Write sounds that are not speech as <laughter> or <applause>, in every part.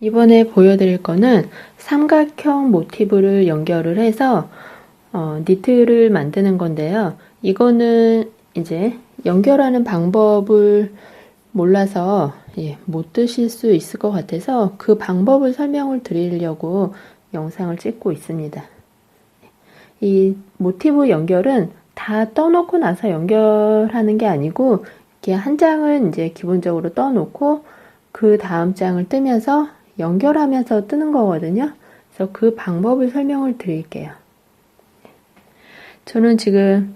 이번에 보여드릴 거는 삼각형 모티브를 연결을 해서 어, 니트를 만드는 건데요. 이거는 이제 연결하는 방법을 몰라서 예, 못 드실 수 있을 것 같아서 그 방법을 설명을 드리려고 영상을 찍고 있습니다. 이 모티브 연결은 다 떠놓고 나서 연결하는 게 아니고 이렇게 한 장은 이제 기본적으로 떠놓고 그 다음 장을 뜨면서 연결하면서 뜨는 거거든요. 그래서 그 방법을 설명을 드릴게요. 저는 지금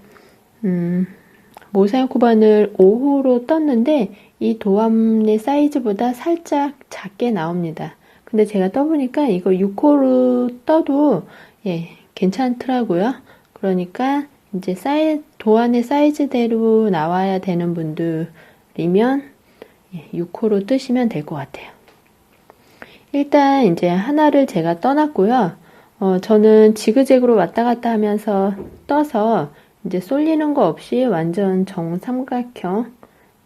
음, 모사양 코반을 5호로 떴는데 이 도안의 사이즈보다 살짝 작게 나옵니다. 근데 제가 떠보니까 이거 6호로 떠도 예, 괜찮더라고요. 그러니까 이제 사이, 도안의 사이즈대로 나와야 되는 분들이면 예, 6호로 뜨시면 될 것 같아요. 일단 이제 하나를 제가 떠났고요. 어, 저는 지그재그로 왔다 갔다 하면서 떠서 이제 쏠리는 거 없이 완전 정삼각형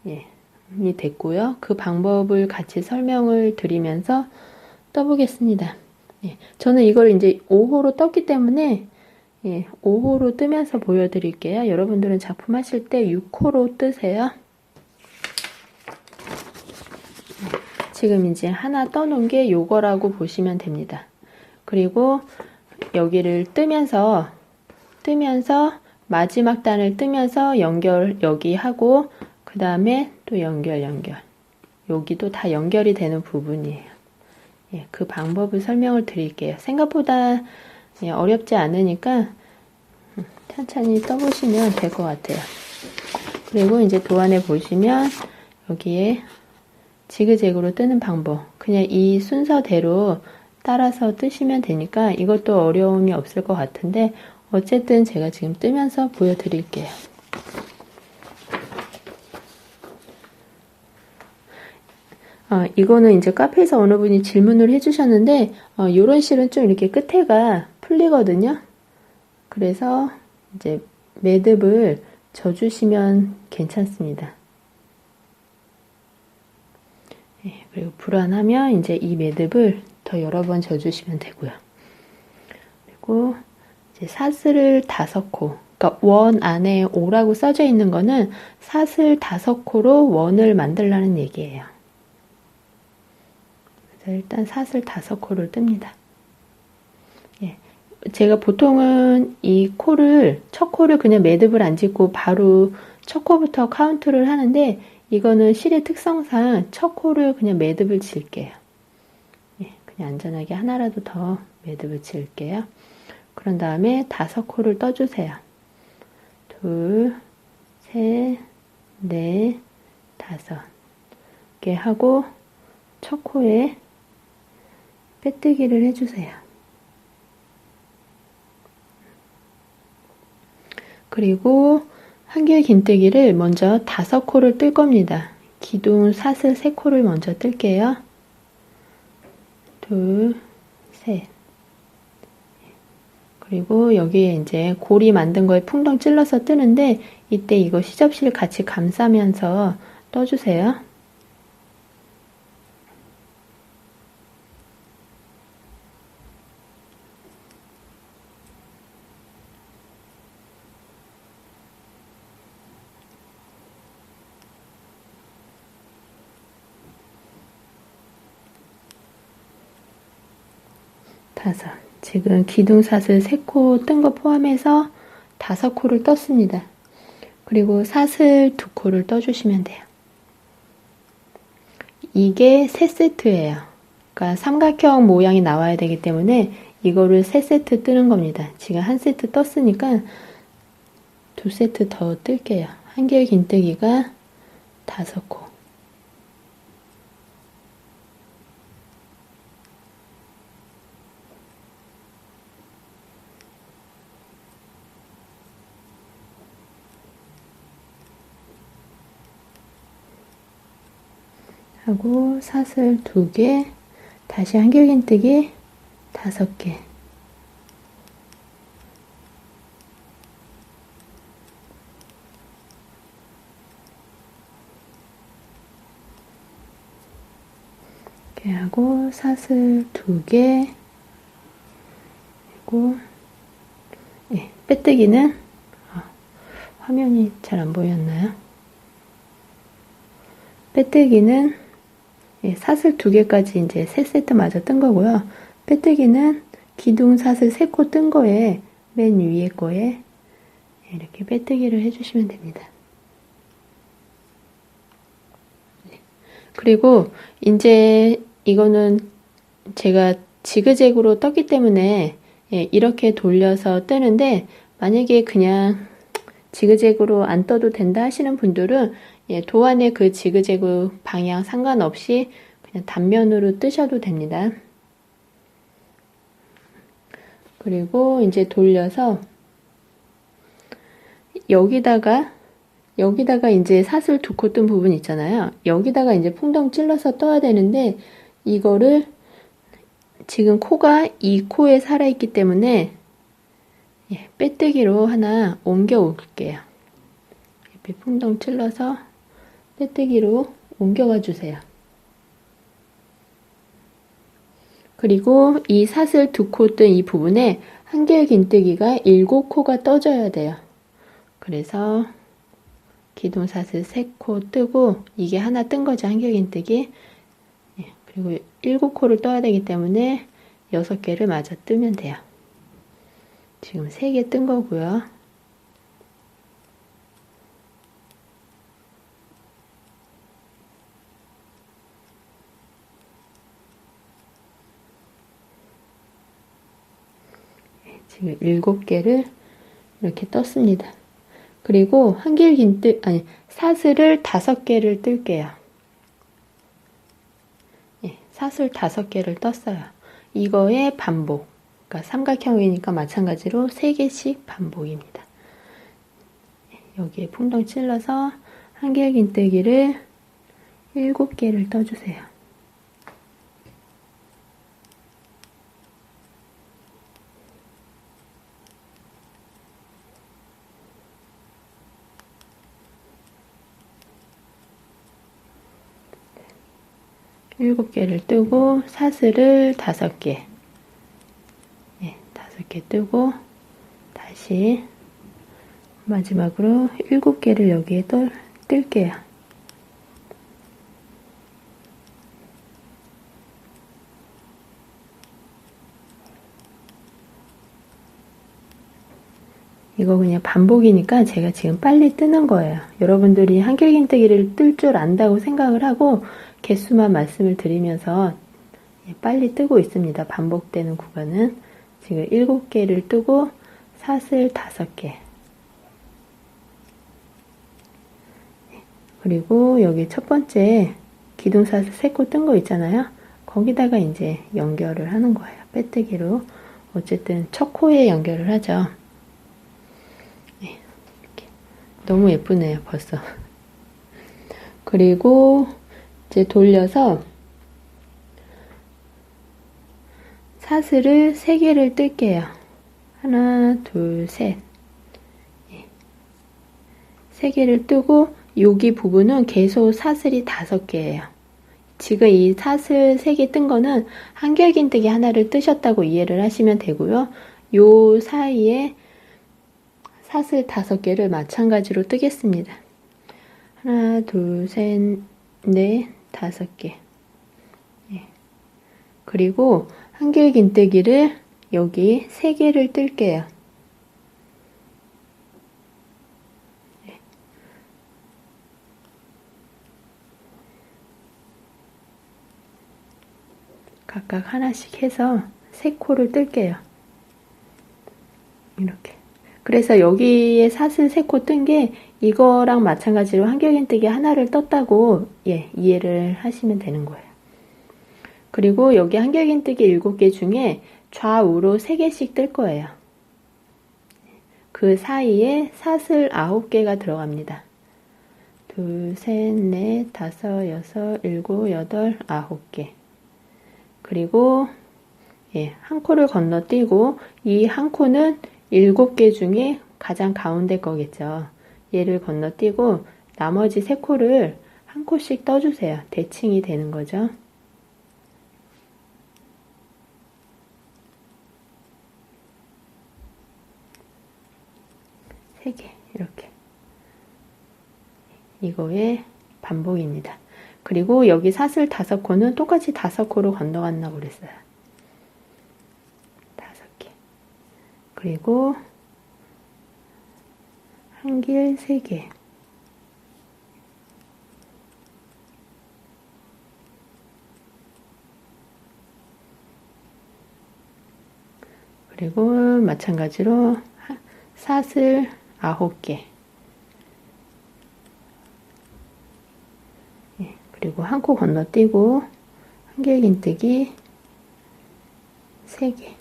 예, 이 됐고요. 그 방법을 같이 설명을 드리면서 떠보겠습니다. 예, 저는 이걸 이제 5호로 떴기 때문에 예, 5호로 뜨면서 보여드릴게요. 여러분들은 작품 하실 때 6호로 뜨세요. 지금 이제 하나 떠놓은 게 요거라고 보시면 됩니다. 그리고 여기를 뜨면서 뜨면서 마지막 단을 뜨면서 연결 여기 하고 그 다음에 또 연결 연결 여기도 다 연결이 되는 부분이에요. 예, 그 방법을 설명을 드릴게요. 생각보다 예, 어렵지 않으니까 음, 천천히 떠보시면 될 것 같아요. 그리고 이제 도안에 보시면 여기에 지그재그로 뜨는 방법. 그냥 이 순서대로 따라서 뜨시면 되니까 이것도 어려움이 없을 것 같은데 어쨌든 제가 지금 뜨면서 보여드릴게요. 어, 이거는 이제 카페에서 어느 분이 질문을 해주셨는데 어, 이런 실은 좀 이렇게 끝에가 풀리거든요. 그래서 이제 매듭을 져주시면 괜찮습니다. 네, 그리고 불안하면 이제 이 매듭을 더 여러 번 져주시면 되고요. 그리고 이제 사슬을 다섯 코, 그러니까 원 안에 5라고 써져 있는 거는 사슬 다섯 코로 원을 만들라는 얘기예요. 그래서 일단 사슬 다섯 코를 뜹니다. 예. 제가 보통은 이 코를, 첫 코를 그냥 매듭을 안 짓고 바로 첫 코부터 카운트를 하는데 이거는 실의 특성상 첫 코를 그냥 매듭을 칠게요. 예, 그냥 안전하게 하나라도 더 매듭을 칠게요. 그런 다음에 다섯 코를 떠주세요. 둘, 셋, 넷, 다섯. 이렇게 하고 첫 코에 빼뜨기를 해주세요. 그리고 한 개의 긴뜨기를 먼저 다섯 코를 뜰 겁니다. 기둥 사슬 세 코를 먼저 뜰게요. 둘, 셋. 그리고 여기에 이제 고리 만든 거에 풍덩 찔러서 뜨는데 이때 이거 시접실 같이 감싸면서 떠주세요. 다섯. 지금 기둥사슬 3코 뜬 거 포함해서 다섯 코를 떴습니다. 그리고 사슬 두 코를 떠주시면 돼요. 이게 세 세트예요. 그러니까 삼각형 모양이 나와야 되기 때문에 이거를 세 세트 뜨는 겁니다. 지금 한 세트 떴으니까 두 세트 더 뜰게요. 한 개의 긴뜨기가 다섯 코. 하고 사슬 두 개, 다시 한길긴뜨기 다섯 개. 이렇게 하고 사슬 두 개, 그리고 예, 빼뜨기는 어, 화면이 잘 안 보였나요? 빼뜨기는 예, 사슬 두 개까지 이제 세 세트 마저 뜬 거고요. 빼뜨기는 기둥 사슬 세 코 뜬 거에 맨 위에 거에 이렇게 빼뜨기를 해주시면 됩니다. 네. 그리고 이제 이거는 제가 지그재그로 떴기 때문에 예, 이렇게 돌려서 뜨는데 만약에 그냥 지그재그로 안 떠도 된다 하시는 분들은 예, 도안의 그 지그재그 방향 상관없이 그냥 단면으로 뜨셔도 됩니다. 그리고 이제 돌려서 여기다가 여기다가 이제 사슬 두 코 뜬 부분 있잖아요. 여기다가 이제 풍덩 찔러서 떠야 되는데 이거를 지금 코가 이 코에 살아있기 때문에 예, 빼뜨기로 하나 옮겨 올게요. 이렇게 풍덩 찔러서 빼뜨기로 옮겨가 주세요. 그리고 이 사슬 두 코 뜬 이 부분에 한길 긴뜨기가 일곱 코가 떠져야 돼요. 그래서 기둥 사슬 세 코 뜨고 이게 하나 뜬 거죠. 한길 긴뜨기. 예, 그리고 일곱 코를 떠야 되기 때문에 여섯 개를 마저 뜨면 돼요. 지금 세 개 뜬 거고요. 지금 일곱 개를 이렇게 떴습니다. 그리고 한길 긴뜨 아니 사슬을 다섯 개를 뜰게요. 예, 사슬 다섯 개를 떴어요. 이거의 반복. 그러니까 삼각형이니까 마찬가지로 세 개씩 반복입니다. 예, 여기에 풍덩 찔러서 한길 긴 뜨기를 일곱 개를 떠주세요. 일곱 개를 뜨고 사슬을 다섯 개 네, 다섯 개 뜨고 다시 마지막으로 일곱 개를 여기에 뜰, 뜰게요. 이거 그냥 반복이니까 제가 지금 빨리 뜨는 거예요. 여러분들이 한길긴뜨기를 뜰 줄 안다고 생각을 하고 개수만 말씀을 드리면서 예, 빨리 뜨고 있습니다. 반복되는 구간은 지금 7개를 뜨고 사슬 5개 예, 그리고 여기 첫 번째 기둥사슬 3코 뜬 거 있잖아요. 거기다가 이제 연결을 하는 거예요. 빼뜨기로 어쨌든 첫 코에 연결을 하죠. 네, 너무 예쁘네요, 벌써. 그리고 이제 돌려서 사슬을 3개를 뜰게요. 하나, 둘, 셋. 3개를 예. 뜨고 여기 부분은 계속 사슬이 5개예요. 지금 이 사슬 3개 뜬 거는 한결긴뜨기 하나를 뜨셨다고 이해를 하시면 되고요. 요 사이에 사슬 5개를 마찬가지로 뜨겠습니다. 하나, 둘, 셋, 넷, 다섯 개. 예. 그리고 한길 긴뜨기를 여기 세 개를 뜰게요. 예. 각각 하나씩 해서 세 코를 뜰게요. 이렇게. 그래서 여기에 사슬 세 코 뜬 게 이거랑 마찬가지로 한결긴뜨기 하나를 떴다고 예, 이해를 하시면 되는 거예요. 그리고 여기 한결긴뜨기 7개 중에 좌우로 3개씩 뜰 거예요. 그 사이에 사슬 9개가 들어갑니다. 둘, 셋, 넷, 다섯, 여섯, 일곱, 여덟, 아홉 개. 그리고 예, 한 코를 건너뛰고 이 한 코는 일곱 개 중에 가장 가운데 거겠죠. 얘를 건너뛰고 나머지 세 코를 한 코씩 떠주세요. 대칭이 되는 거죠. 세 개 이렇게 이거의 반복입니다. 그리고 여기 사슬 다섯 코는 똑같이 다섯 코로 건너갔나 그랬어요. 그리고 한길 세 개. 그리고 마찬가지로 사슬 아홉 개. 예, 그리고 한 코 건너뛰고 한길긴뜨기 3개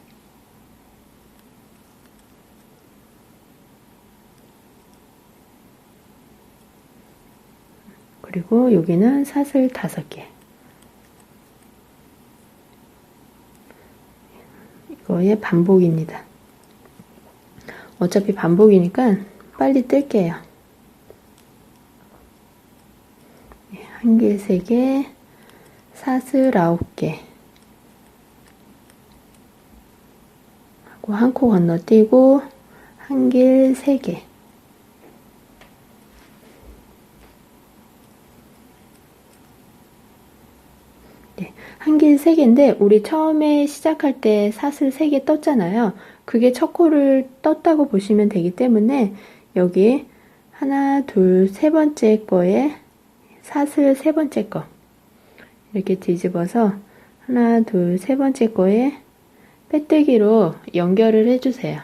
그리고 여기는 사슬 5개 이거의 반복입니다. 어차피 반복이니까 빨리 뜰게요. 한길 3개, 사슬 9개 하고 한 코 건너뛰고 한길 3개 네, 한 길 3개인데 우리 처음에 시작할 때 사슬 3개 떴잖아요. 그게 첫 코를 떴다고 보시면 되기 때문에 여기 하나, 둘, 세 번째 거에 사슬 세 번째 거 이렇게 뒤집어서 하나, 둘, 세 번째 거에 빼뜨기로 연결을 해주세요.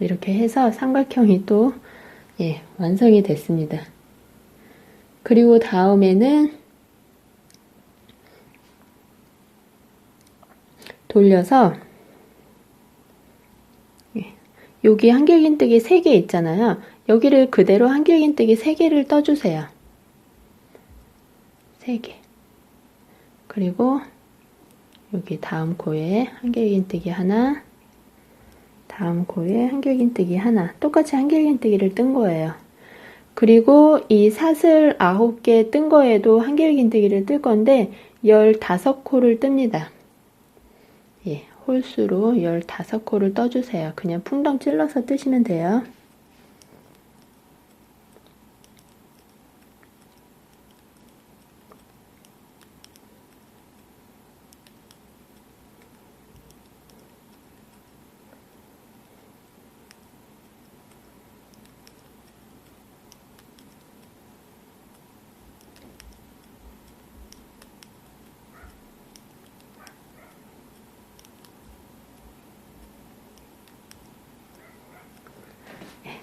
이렇게 해서 삼각형이 또 예, 완성이 됐습니다. 그리고 다음에는 돌려서 예, 여기 한길긴뜨기 3개 있잖아요. 여기를 그대로 한길긴뜨기 3개를 떠주세요. 3개. 그리고 여기 다음 코에 한길긴뜨기 하나, 다음 코에 한길긴뜨기 하나. 똑같이 한길긴뜨기를 뜬 거예요. 그리고 이 사슬 9개 뜬 거에도 한길긴뜨기를 뜰 건데 15코를 뜹니다. 예, 홀수로 15코를 떠주세요. 그냥 풍덩 찔러서 뜨시면 돼요.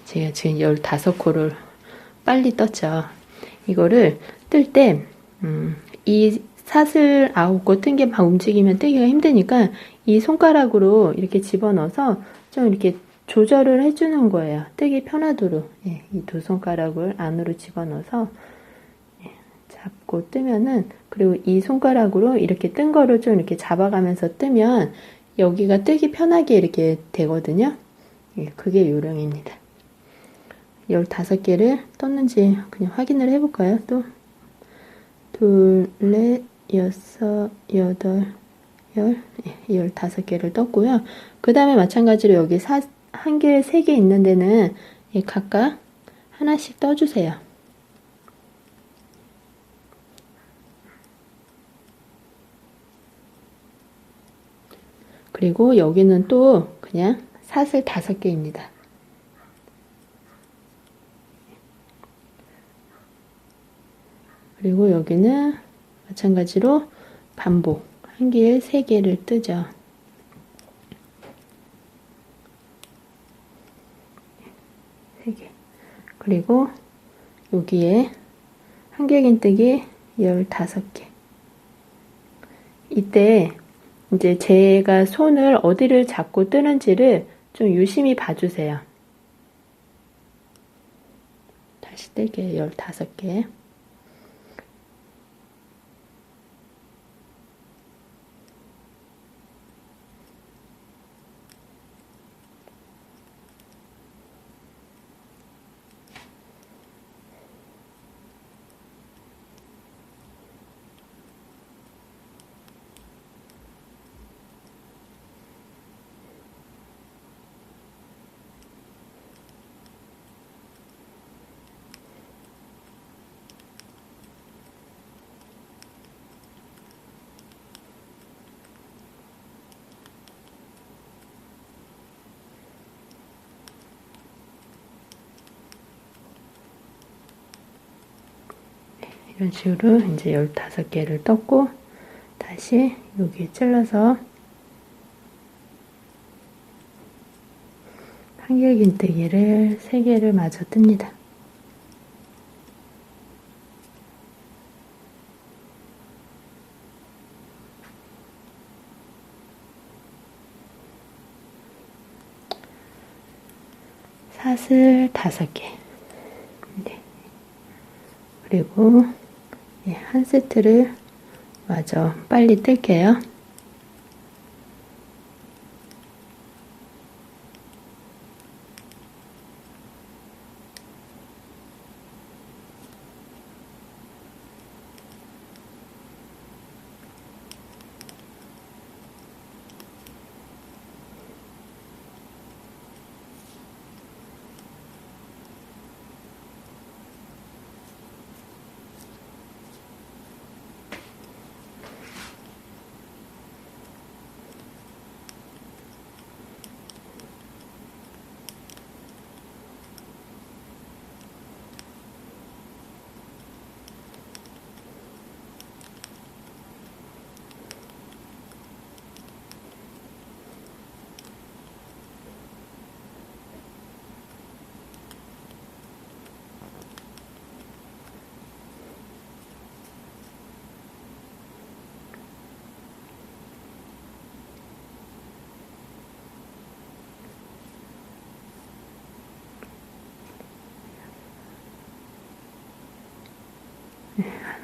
제가 지금 15코를 빨리 떴죠. 이거를 뜰 때, 음, 이 사슬 9코 뜬 게 막 움직이면 뜨기가 힘드니까 이 손가락으로 이렇게 집어넣어서 좀 이렇게 조절을 해주는 거예요. 뜨기 편하도록. 예, 이두 손가락을 안으로 집어넣어서 예, 잡고 뜨면은, 그리고 이 손가락으로 이렇게 뜬 거를 좀 이렇게 잡아가면서 뜨면 여기가 뜨기 편하게 이렇게 되거든요. 예, 그게 요령입니다. 15개를 떴는지 그냥 확인을 해볼까요? 또 둘, 넷, 여섯, 여덟, 열, 예, 15개를 떴고요. 그 다음에 마찬가지로 여기 사, 한 개, 세 개 있는 데는 예, 각각 하나씩 떠주세요. 그리고 여기는 또 그냥 사슬 다섯 개입니다. 그리고 여기는 마찬가지로 반복 한 개에 세 개를 뜨죠. 세 개. 그리고 여기에 한길긴뜨기 15개. 이때 이제 제가 손을 어디를 잡고 뜨는지를 좀 유심히 봐주세요. 다시 뜰게요. 15개. 이런 식으로 이제 15개를 떴고 다시 여기 찔러서 한길긴뜨기를 3개를 마저 뜹니다. 사슬 다섯 개. 네. 그리고 예, 한 세트를 마저 빨리 뜰게요.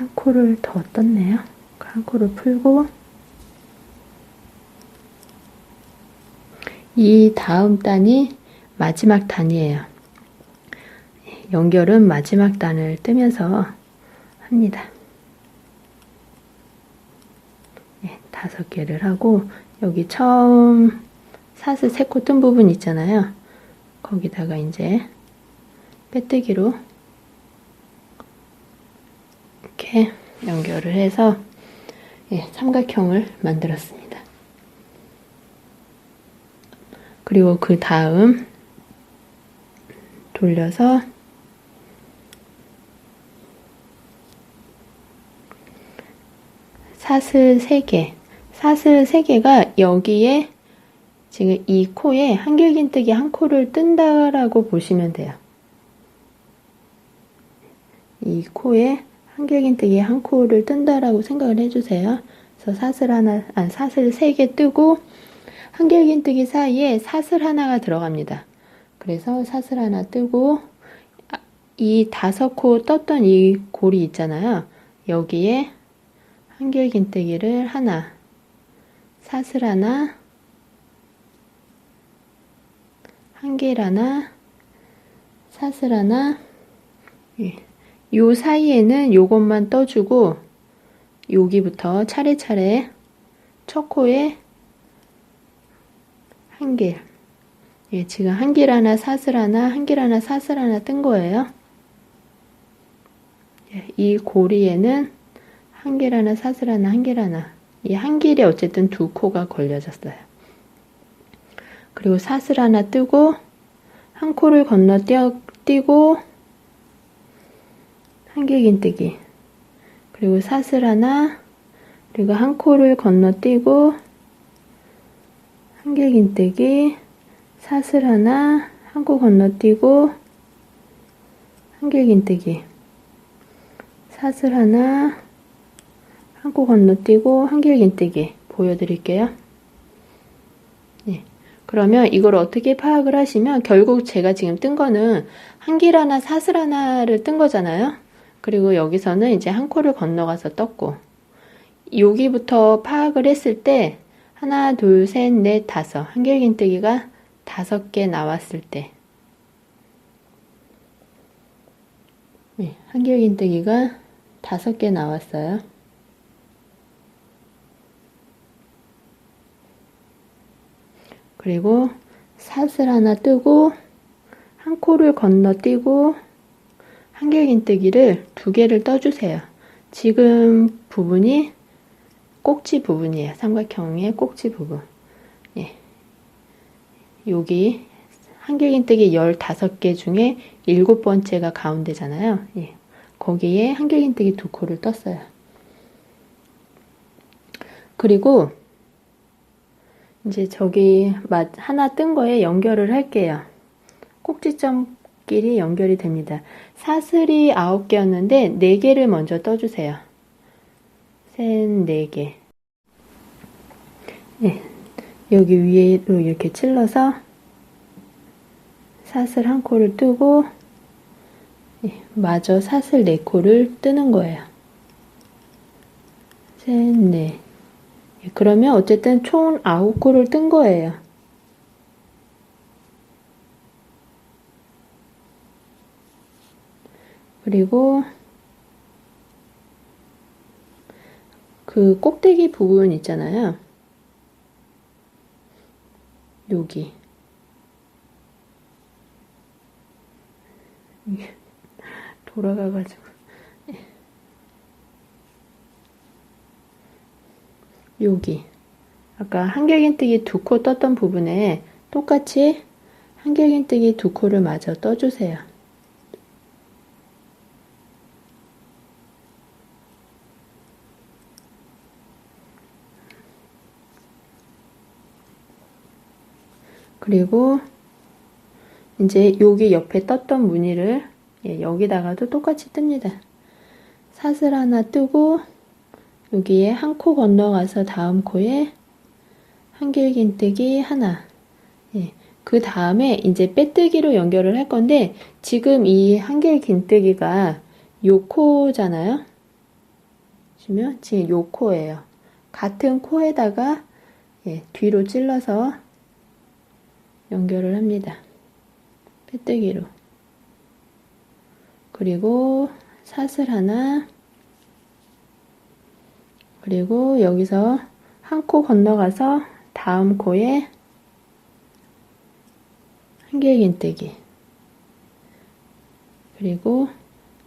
한 코를 더 떴네요. 한 코를 풀고 이 다음 단이 마지막 단이에요. 연결은 마지막 단을 뜨면서 합니다. 네, 다섯 개를 하고 여기 처음 사슬 세코 뜬 부분 있잖아요. 거기다가 이제 빼뜨기로 이렇게 연결을 해서 예, 삼각형을 만들었습니다. 그리고 그 다음 돌려서 사슬 3개 사슬 3개가 여기에 지금 이 코에 한길긴뜨기 한 코를 뜬다라고 보시면 돼요. 이 코에 한길긴 뜨기 한 코를 뜬다라고 생각을 해주세요. 그래서 사슬 하나, 아, 사슬 세 개 뜨고 한길긴 뜨기 사이에 사슬 하나가 들어갑니다. 그래서 사슬 하나 뜨고 아, 이 다섯 코 떴던 이 골이 있잖아요. 여기에 한길긴뜨기를 하나, 사슬 하나, 한길 하나, 사슬 하나, 예. 요 사이에는 요것만 떠주고 여기부터 차례차례 첫 코에 한 길. 예, 지금 한 길 하나 사슬 하나 한 길 하나 사슬 하나 뜬 거예요. 예, 이 고리에는 한 길 하나 사슬 하나 한 길 하나 이 한 길에 어쨌든 두 코가 걸려졌어요. 그리고 사슬 하나 뜨고 한 코를 건너뛰고 한길긴뜨기 그리고 사슬 하나 그리고 한 코를 건너뛰고 한길긴뜨기 사슬 하나 한 코 건너뛰고 한길긴뜨기 사슬 하나 한 코 건너뛰고 한길긴뜨기 보여드릴게요. 네. 그러면 이걸 어떻게 파악을 하시면 결국 제가 지금 뜬 거는 한길 하나 사슬 하나를 뜬 거잖아요. 그리고 여기서는 이제 한 코를 건너가서 떴고 여기부터 파악을 했을 때 하나, 둘, 셋, 넷, 다섯 한길긴뜨기가 다섯 개 나왔을 때 네, 한길긴뜨기가 다섯 개 나왔어요. 그리고 사슬 하나 뜨고 한 코를 건너뛰고 한길긴뜨기를 두 개를 떠주세요. 지금 부분이 꼭지 부분이에요. 삼각형의 꼭지 부분. 예. 여기 한길긴뜨기 15개 중에 일곱 번째가 가운데잖아요. 예. 거기에 한길긴뜨기 두 코를 떴어요. 그리고 이제 저기 맛 하나 뜬 거에 연결을 할게요. 꼭지점 끼리 연결이 됩니다. 사슬이 9개였는데 4개를 먼저 떠주세요. 셋, 4개. 네, 여기 위로 이렇게 찔러서 사슬 한 코를 뜨고 네, 마저 사슬 4코를 뜨는 거예요. 셋, 넷. 예, 그러면 어쨌든 총 9코를 뜬 거예요. 그리고 그 꼭대기 부분 있잖아요. 여기. <laughs> 돌아가가지고. 여기. 아까 한길긴뜨기 두 코 떴던 부분에 똑같이 한길긴뜨기 두 코를 마저 떠주세요. 그리고 이제 여기 옆에 떴던 무늬를 예, 여기다가도 똑같이 뜹니다. 사슬 하나 뜨고 여기에 한 코 건너가서 다음 코에 한길긴뜨기 하나 예, 그 다음에 이제 빼뜨기로 연결을 할 건데 지금 이 한길긴뜨기가 요 코잖아요. 보시면 지금 요 코예요. 같은 코에다가 예, 뒤로 찔러서 연결을 합니다. 빼뜨기로. 그리고 사슬 하나, 그리고 여기서 한 코 건너가서 다음 코에 한길긴뜨기. 그리고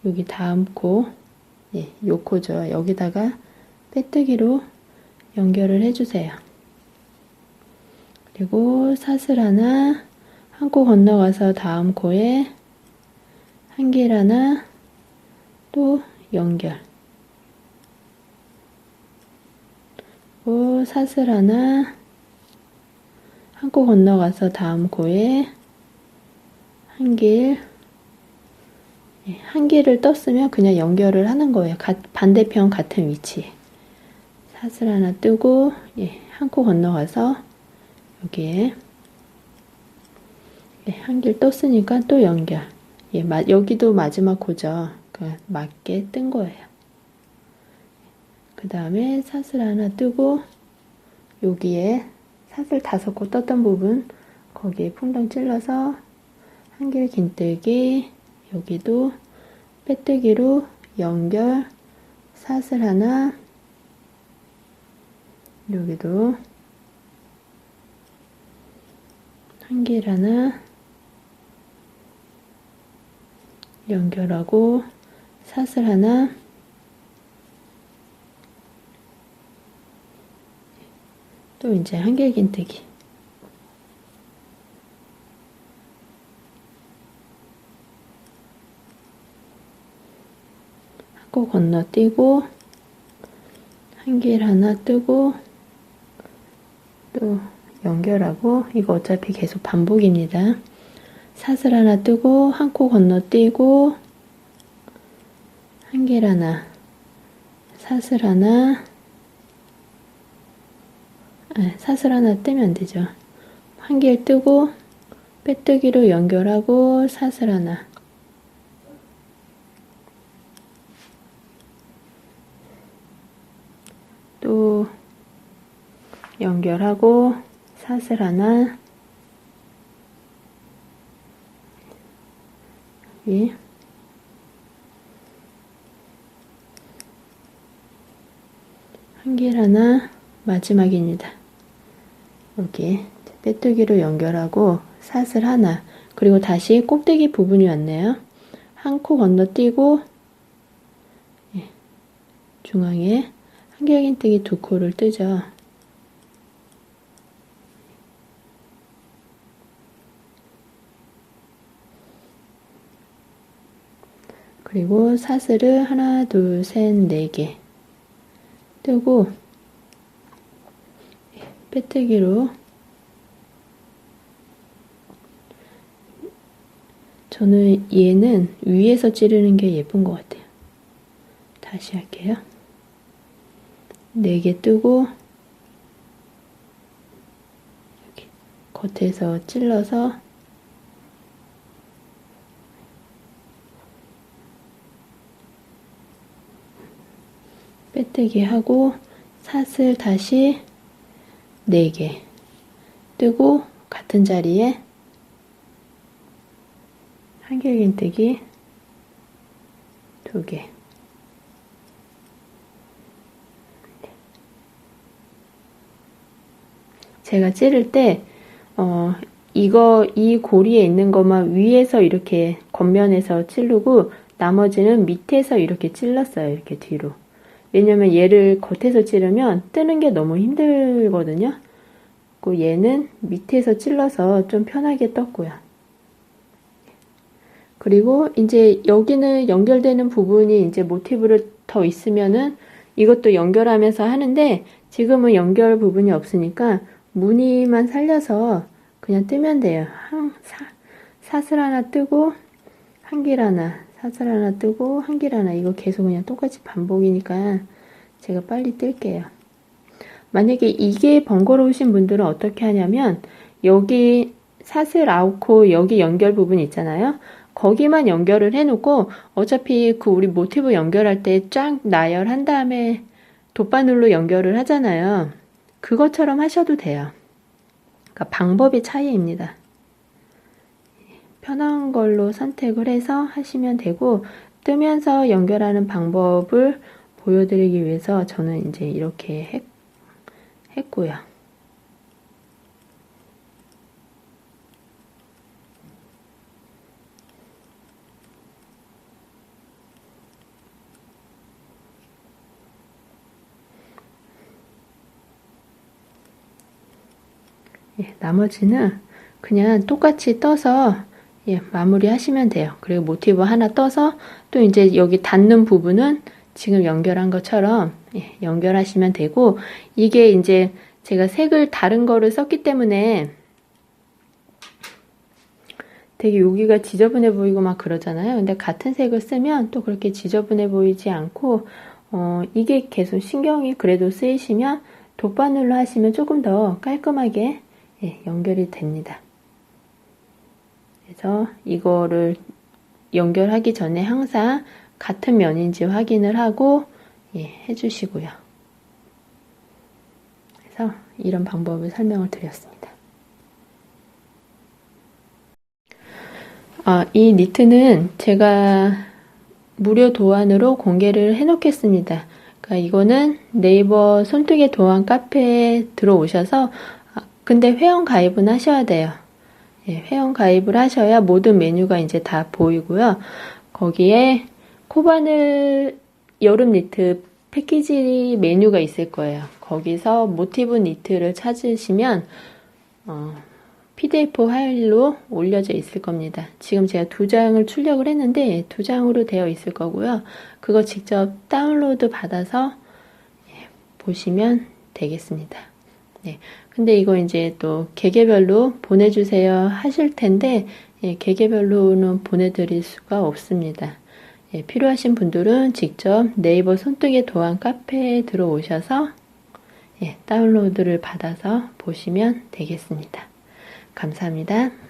여기 다음 코, 예, 요 코죠. 여기다가 빼뜨기로 연결을 해주세요. 그리고 사슬 하나, 한 코 건너가서 다음 코에 한 길 하나, 또 연결. 그리고 사슬 하나, 한 코 건너가서 다음 코에 한길, 예, 한 길을 떴으면 그냥 연결을 하는 거예요. 가, 반대편 같은 위치. 사슬 하나 뜨고, 예, 한코 건너가서 여기에 예, 한길 떴으니까 또 연결. 예, 마, 여기도 마지막 코죠. 그 맞게 뜬 거예요. 그 다음에 사슬 하나 뜨고 여기에 사슬 다섯 코 떴던 부분 거기에 풍덩 찔러서 한길 긴뜨기 여기도 빼뜨기로 연결 사슬 하나 여기도 한 길 하나 연결하고 사슬 하나 또 이제 한길긴뜨기. 하고 건너뛰고 한길 하나 뜨고 또 연결하고 이거 어차피 계속 반복입니다. 사슬 하나 뜨고 한 코 건너뛰고 한길 하나 사슬 하나 아, 사슬 하나 뜨면 되죠. 한길 뜨고 빼뜨기로 연결하고 사슬 하나 또 연결하고 사슬 하나 여기 한길 하나 마지막입니다. 여기 빼뜨기로 연결하고 사슬 하나 그리고 다시 꼭대기 부분이 왔네요. 한 코 건너뛰고 예, 중앙에 한길긴 뜨기 두 코를 뜨죠. 그리고 사슬을 하나, 둘, 셋, 네 개 뜨고 빼뜨기로 저는 얘는 위에서 찌르는 게 예쁜 것 같아요. 다시 할게요. 네 개 뜨고 겉에서 찔러서 빼뜨기 하고 사슬 다시 4개 뜨고 같은 자리에 한길긴뜨기 2개 제가 찌를 때 어, 이거 이 고리에 있는 것만 위에서 이렇게 겉면에서 찌르고 나머지는 밑에서 이렇게 찔렀어요. 이렇게 뒤로. 왜냐면 얘를 겉에서 찌르면 뜨는 게 너무 힘들거든요. 그 얘는 밑에서 찔러서 좀 편하게 떴고요. 그리고 이제 여기는 연결되는 부분이 이제 모티브를 더 있으면은 이것도 연결하면서 하는데 지금은 연결 부분이 없으니까 무늬만 살려서 그냥 뜨면 돼요. 한, 사, 사슬 하나 뜨고 한길 하나 사슬 하나 뜨고 한길 하나 이거 계속 그냥 똑같이 반복이니까 제가 빨리 뜰게요. 만약에 이게 번거로우신 분들은 어떻게 하냐면 여기 사슬 아웃코 여기 연결 부분 있잖아요. 거기만 연결을 해놓고 어차피 그 우리 모티브 연결할 때 쫙 나열한 다음에 돗바늘로 연결을 하잖아요. 그것처럼 하셔도 돼요. 그러니까 방법의 차이입니다. 편한 걸로 선택을 해서 하시면 되고 뜨면서 연결하는 방법을 보여드리기 위해서 저는 이제 이렇게 했, 했고요. 예, 나머지는 그냥 똑같이 떠서 예, 마무리 하시면 돼요. 그리고 모티브 하나 떠서 또 이제 여기 닿는 부분은 지금 연결한 것처럼 예, 연결하시면 되고 이게 이제 제가 색을 다른 거를 썼기 때문에 되게 여기가 지저분해 보이고 막 그러잖아요. 근데 같은 색을 쓰면 또 그렇게 지저분해 보이지 않고 어, 이게 계속 신경이 그래도 쓰이시면 돗바늘로 하시면 조금 더 깔끔하게 예, 연결이 됩니다. 그래서 이거를 연결하기 전에 항상 같은 면인지 확인을 하고 예, 해주시고요. 그래서 이런 방법을 설명을 드렸습니다. 아, 이 니트는 제가 무료 도안으로 공개를 해 놓겠습니다. 그러니까 이거는 네이버 손뜨개 도안 카페에 들어오셔서 아, 근데 회원 가입은 하셔야 돼요. 예, 회원 가입을 하셔야 모든 메뉴가 이제 다 보이고요. 거기에 코바늘 여름 니트 패키지 메뉴가 있을 거예요. 거기서 모티브 니트를 찾으시면 어, PDF 파일로 올려져 있을 겁니다. 지금 제가 두 장을 출력을 했는데 두 장으로 되어 있을 거고요. 그거 직접 다운로드 받아서 예, 보시면 되겠습니다. 네. 근데 이거 이제 또 개개별로 보내주세요 하실 텐데 예, 개개별로는 보내드릴 수가 없습니다. 예, 필요하신 분들은 직접 네이버 손뜨개 도안 카페에 들어오셔서 예, 다운로드를 받아서 보시면 되겠습니다. 감사합니다.